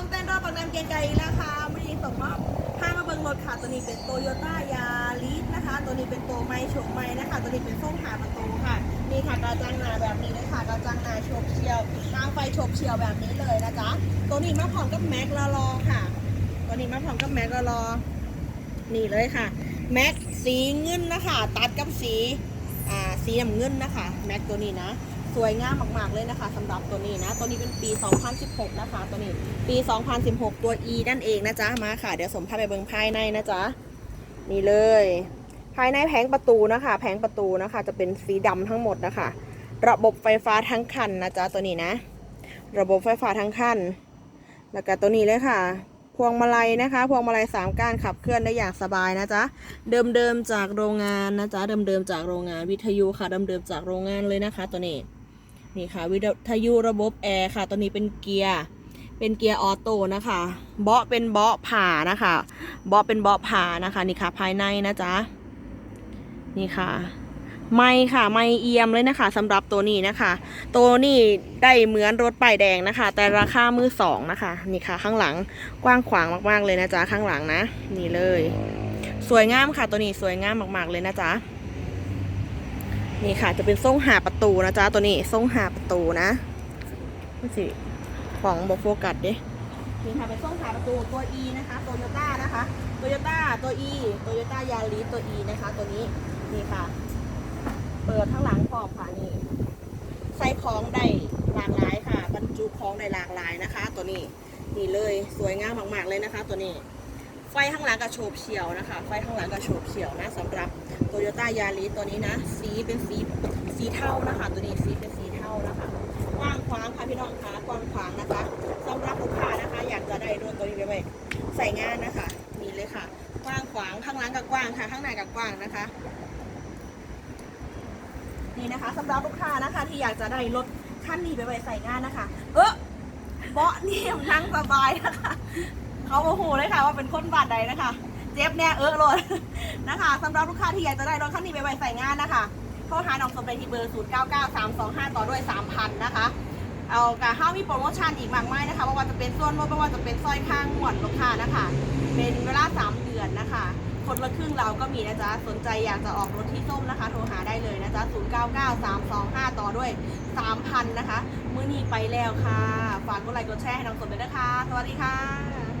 ของเต้นรอบปักน้ำเกียงไก่ราคาไม่ดีส่งมอบพามาเบิ่งรถค่ะตัวนี้เป็นโตโยต้ายาริสนะคะ ตัวนี้เป็นโตไม้โฉมไม้นะคะ ตัวนี้เป็นส้มหาประตูค่ะนี่ค่ะกระจังหนาแบบนี้เลยค่ะกระจังหนาโฉบเฉียวทางไฟโฉบเฉียวแบบนี้เลยนะจ๊ะตัวนี้มาพร้อมกับแม็กละลอค่ะ ตัวนี้มาพร้อมกับแม็กละลอนี่เลยค่ะแม็กสีเงินนะคะ ตัดกับสีอ่าสีน้ำเงินนะคะแม็กตัวนี้นะ สวยงามมาก ๆ เลยนะคะสำหรับตัวนี้นะ ตัวนี้เป็นปี 2016 นะคะ ตัวนี้ปี 2016 ตัว E นั่นเองนะจ๊ะ มาค่ะ เดี๋ยวสมภาพไปเบิ่งภายในนะจ๊ะ นี่เลย ภายในแผงประตูนะคะ แผงประตูนะคะ จะเป็นสีดำทั้งหมดนะคะ ระบบไฟฟ้าทั้งคันนะจ๊ะ ตัวนี้นะ ระบบไฟฟ้าทั้งคัน แล้วก็ตัวนี้เลยค่ะ พวงมาลัยนะคะ พวงมาลัยสามก้านขับเคลื่อนได้อย่างสบายนะจ๊ะ เดิมๆจากโรงงานนะจ๊ะ เดิมๆจากโรงงานวิทยุค่ะ เดิมๆจากโรงงานเลยนะคะ ตัวนี้ นี่ค่ะวิทยุระบบแอร์ค่ะ ตัวนี้เป็นเกียร์ เป็นเกียร์ออโต้นะคะ เบาะเป็นเบาะผ่านะคะ เบาะเป็นเบาะผ่านะคะนี่ค่ะภายในนะจ๊ะ นี่ค่ะไม่ค่ะไม่เอียมเลยนะคะสำหรับตัวนี้นะคะ ตัวนี้ได้เหมือนรถป้ายแดงนะคะ แต่ราคามือสองนะคะ นี่ค่ะ ข้างหลังกว้างขวางมากๆเลยนะจ๊ะข้างหลังนะ นี่เลย สวยงามค่ะตัวนี้สวยงามมากๆเลยนะจ๊ะ นี่ค่ะจะเป็นทรงหาประตูนะจ๊ะตัวนี้ทรงหาประตูนะนี่สิของบอโฟกัสเด้นี่ค่ะเป็นทรงหาประตูตัว E นะคะโตโยต้านะคะโตโยต้าตัว E โตโยต้ายาริสตัว E นะคะ ตัวนี้นี่ค่ะ เปิดข้างหลังพร้อมค่ะนี่ใส่ของได้หลากหลายค่ะ บรรจุของได้หลากหลายนะคะ ตัวนี้นี่เลยสวยงามมากๆเลยนะคะ ตัวนี้ ไฟข้างหลังกระโฉบเฉียวนะคะ ไฟข้างหลังกระโฉบเฉียวนะสำหรับโตโยต้ายาริสตัวนี้นะ สีเป็นสีสีเทานะคะ ตัวนี้สีเป็นสีเทานะคะกว้างขวางค่ะพี่น้องคะกว้างขวางนะคะสำหรับลูกค้านะคะ อยากจะได้รถตัวนี้ไปไว้ใส่งานนะคะนี่เลยค่ะ กว้างขวางข้างหลังกับกว้างค่ะ ข้างในกับกว้างนะคะนี่นะคะสำหรับลูกค้านะคะ ที่อยากจะได้รถคันนี้ไปไว้ใส่งานนะคะ เออเบาะนี่นั่งสบายนะคะ เขาโมโหเลยค่ะว่าเป็นคนบานใดนะคะ เจ็บแน่เออเลยนะคะสำหรับลูกค้าที่อยากจะได้รถคันนี้ไปไว้ใส่งานนะคะโทรหาน้องสมได้ที่เบอร์ 0 9 9 3 2 5 ต่อด้วย 3,000 นะคะ เอากะห้ามีโปรโมชั่นอีกมากมายนะคะไม่ว่าจะเป็นส่วนลดไม่ว่าจะเป็นสร้อยข้างหมวดลูกค้านะคะ เป็นเวลา 3 เดือนนะคะ คนละครึ่งเราก็มีนะจ๊ะ สนใจอยากจะออกรถที่ส้มนะคะ โทรหาได้เลยนะจ๊ะ 0 9 9 3 2 5 ต่อด้วย 3,000 นะคะ มื้อนี้ไปแล้วค่ะ ฝากกดไลค์กดแชร์ให้น้องสมด้วยนะคะ สวัสดีค่ะ